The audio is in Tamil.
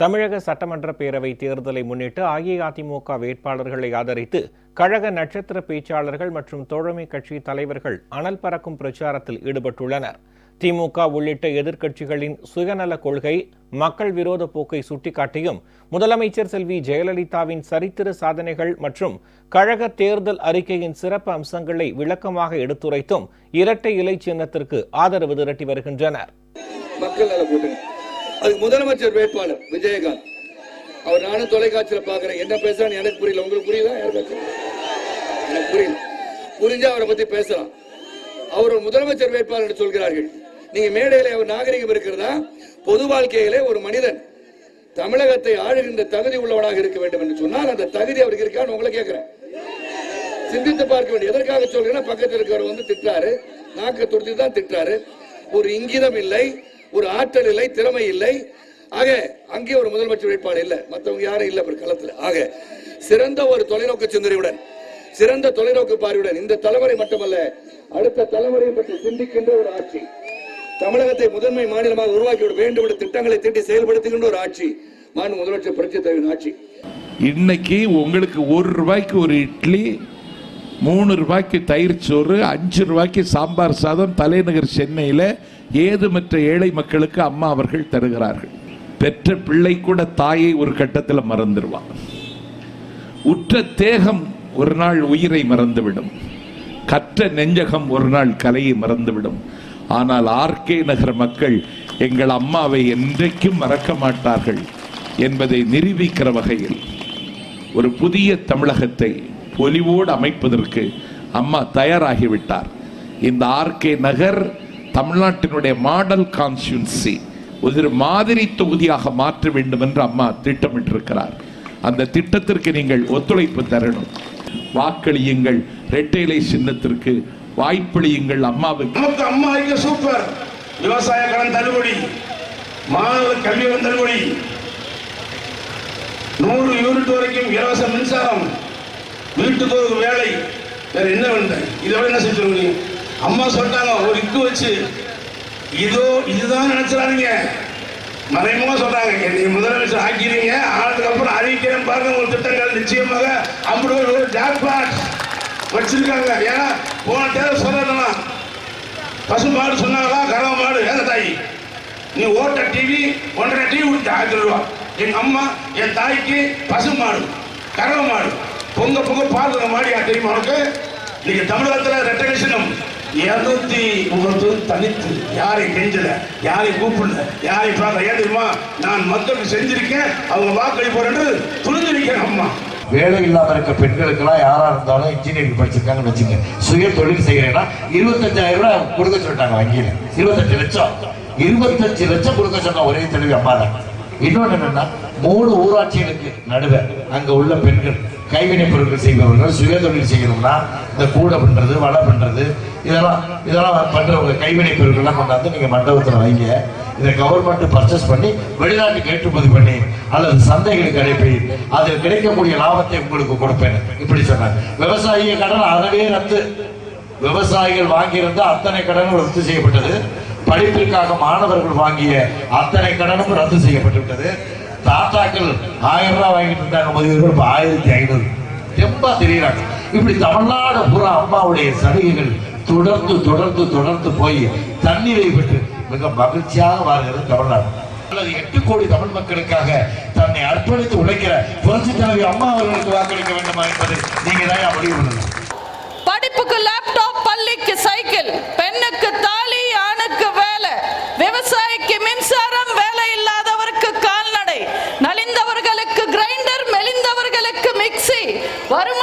தமிழக சட்டமன்ற பேரவை தேர்தலை முன்னிட்டு அஇஅதிமுக வேட்பாளர்களை ஆதரித்து கழக நட்சத்திர பேச்சாளர்கள் மற்றும் தோழமை கட்சி தலைவர்கள் அனல் பறக்கும் பிரச்சாரத்தில் ஈடுபட்டுள்ளனர். திமுக உள்ளிட்ட எதிர்க்கட்சிகளின் சுயநல கொள்கை மக்கள் விரோத போக்கை சுட்டிக்காட்டியும் முதலமைச்சர் செல்வி ஜெயலலிதாவின் சரித்திர சாதனைகள் மற்றும் கழக தேர்தல் அறிக்கையின் சிறப்பு அம்சங்களை விளக்கமாக எடுத்துரைத்தும் இரட்டை இலை சின்னத்திற்கு ஆதரவு திரட்டி வருகின்றனர். அதுக்கு முதலமைச்சர் வேட்பாளர் விஜயகாந்த். அவர் நானும் தொலைக்காட்சியில் பாக்குறேன் என்ன பேசுறான்னு எனக்கு புரியல. உங்களுக்கு புரியல எனக்கு புரியல. புரிஞ்சு அவரை பத்தி பேசலாம். அவர் முதலமைச்சர் வேட்பாளர் என்று சொல்கிறார்கள். நீங்க மேடையில அவர் நாகரிகம் இருக்கிறதா? பொது வாழ்க்கையிலே ஒரு மனிதன் தமிழகத்தை ஆளுகின்ற தகுதி உள்ளவனாக இருக்க வேண்டும் என்று சொன்னால் அந்த தகுதி அவருக்கு இருக்கான்னு உங்களை கேட்கிறேன். சிந்தித்து பார்க்க வேண்டும் எதற்காக சொல்றேன்னா பக்கத்தில் இருக்கிறவர் வந்து திட்டாரு நாக்க துடித்து தான் திட்டாரு ஒரு இங்கிதம் இல்லை. ஒரு ஆற்றல் இல்லை திறமை இல்லை. ஆக அங்கே ஒரு முதலமைச்சர் வேட்பாளர் இல்லை. மற்றவங்க யாரும் இல்லை ஒரு களத்துல. ஆக சிறந்த ஒரு தொலைநோக்கு சிந்தனையுடன் சிறந்த தொலைநோக்கு பார்வையுடன் இந்த தலைமுறை மட்டுமல்ல அடுத்த தலைமுறையை பற்றி சிந்திக்கின்ற ஒரு ஆட்சி தமிழகத்தை முதன்மை மாநிலமாக உருவாக்கிவிட வேண்டும் என்ற திட்டங்களை திட்டி செயல்படுத்துகின்ற ஒரு ஆட்சி மாநில முதலமைச்சர் புரட்சி தலைவரின் ஆட்சி. இன்னைக்கு உங்களுக்கு ஒரு ரூபாய்க்கு ஒரு இட்லி மூணு ரூபாய்க்கு தயிர் சோறு அஞ்சு ரூபாய்க்கு சாம்பார் சாதம் தலைநகர் சென்னையில் ஏதுமற்ற ஏழை மக்களுக்கு அம்மா அவர்கள் தருகிறார்கள்? பெற்ற பிள்ளை கூட தாயை ஒரு கட்டத்தில் மறந்துடுவான் உற்ற தேகம் ஒரு நாள் உயிரை மறந்துவிடும். கற்ற நெஞ்சகம் ஒரு நாள் கலையை மறந்துவிடும். ஆனால் ஆர்கே நகர் மக்கள் எங்கள் அம்மாவை என்றைக்கும் மறக்க மாட்டார்கள் என்பதை நிரூபிக்கிற வகையில் ஒரு புதிய தமிழகத்தை பொலிவோடு அமைப்பதற்கு அம்மா தயாராகிவிட்டார். இந்த ஆர்கே நகர் தமிழ்நாட்டினுடைய மாடல் கான்ஸ்டியூன்சி ஒரு மாதிரி தொகுதியாக மாற்ற வேண்டும் என்று அம்மா திட்டமிட்டிருக்கிறார். அந்த திட்டத்திற்கு நீங்கள் ஒத்துழைப்பு தரணும். வாக்களியுங்கள். ரெட்டைலை சின்னத்திற்கு வாய்ப்பளியுங்கள் அம்மாவுக்கு. நமக்கு அம்மா சூப்பர் விவசாய கடன் தள்ளுபடி மாணவர் கல்வி கடன் தள்ளுபடி. நூறு யூனிட் வரைக்கும் இலவச மின்சாரம். வீட்டுக்கு ஒரு வேலை. வேற என்ன வேண்ட? இதை விட என்ன செஞ்சு முடியும் அம்மா சொல்லிட்டாங்க ஒரு இக்கு வச்சு. இதோ இதுதான் நினைச்சிடாதீங்க மறைமுகமா சொல்றாங்க என்னை முதலமைச்சர் ஆக்கிறீங்க ஆனதுக்கு அப்புறம் அறிவிக்கிறேன் பாருங்க ஒரு திட்டங்கள் நிச்சயமாக அப்படி ஒரு ஜாக்பாட் வச்சிருக்காங்க. ஏன்னா போன தேர்தல் சொல்லலாம் பசு மாடு சொன்னாங்களா? கறவை மாடு. ஏங்க தாய் நீ ஓட்ட டிவி ஒன்றரை டிவி கொடுத்து ஆயிரத்தி ரூபா. எங்க அம்மா என் தாய்க்கு பசு மாடு கறவை மாடு. பொங்க பொங்க பாடுற மாதிரி தெரியுமா உனக்கு? இன்னைக்கு தமிழகத்துல ரெட்டகேஷனும் இருநூத்தி முப்பது தனித்து யாரை கெஞ்சல யாரை கூப்பிடல யாரை பார்க்க ஏன் தெரியுமா? நான் மக்களுக்கு செஞ்சிருக்கேன் அவங்க வாக்களிப்போர் என்று துணிஞ்சு நிற்கிறேன் அம்மா. வேலை இல்லாமல் இருக்க பெண்களுக்கெல்லாம் யாராக இருந்தாலும் இன்ஜினியரிங் படிச்சிருக்காங்கன்னு வச்சுங்க. சுய தொழில் செய்கிறேன்னா இருபத்தஞ்சாயிரம் ரூபாய் கொடுக்க சொல்லிட்டாங்க வங்கியில். இருபத்தஞ்சு லட்சம். இருபத்தஞ்சு லட்சம் கொடுக்க சொன்ன ஒரே தெளிவு அம்மா தான் இன்னொன்னு என்னன்னா மூணு ஊராட்சிகளுக்கு நடுவே அங்கே உள்ள பெண்கள் கைவினை பொருட்கள் செய்பவர்கள் சுய தொழில் செய்யணும்னா இந்த கூடை பண்றது வலை பண்றது இதெல்லாம் இதெல்லாம் பண்றவங்க கைவினை பொருட்கள்லாம் கொண்டாந்து நீங்க மண்டபத்துல வைங்க. இதை கவர்மெண்ட் பர்ச்சேஸ் பண்ணி வெளிநாட்டுக்கு ஏற்றுமதி பண்ணி அல்லது சந்தைகளுக்கு அனுப்பி அதில் கிடைக்கக்கூடிய லாபத்தை உங்களுக்கு கொடுப்பேன். இப்படி சொன்னாங்க விவசாயிய கடன் அறவே ரத்து. விவசாயிகள் வாங்கியிருந்த அத்தனை கடனும் ரத்து செய்யப்பட்டது. படிப்பிற்காக மாணவர்கள் வாங்கிய அத்தனை கடனும் ரத்து செய்யப்பட்டு விட்டது தாத்தாக்கள் ஆயிரம் ரூபாய் வாங்கிட்டு இருந்தாங்க முதியவர்கள் இப்ப ஆயிரத்தி ஐநூறு. தெம்பா தெரியுறாங்க. இப்படி தமிழ்நாடு பூரா அம்மாவுடைய சலுகைகள் தொடர்ந்து தொடர்ந்து தொடர்ந்து போய் தண்ணீரை பெற்று மிக மகிழ்ச்சியாக வாழ்கிறது தமிழ்நாடு. அல்லது எட்டு கோடி தமிழ் மக்களுக்காக தன்னை அர்ப்பணித்து உழைக்கிற புரட்சி தலைவி அம்மா அவர்களுக்கு வாக்களிக்க வேண்டுமா என்பதை நீங்க தான் முடிவு பண்ணணும். படிப்புக்கு லேப்டாப் பள்ளிக்கு சைக்கிள் வரும்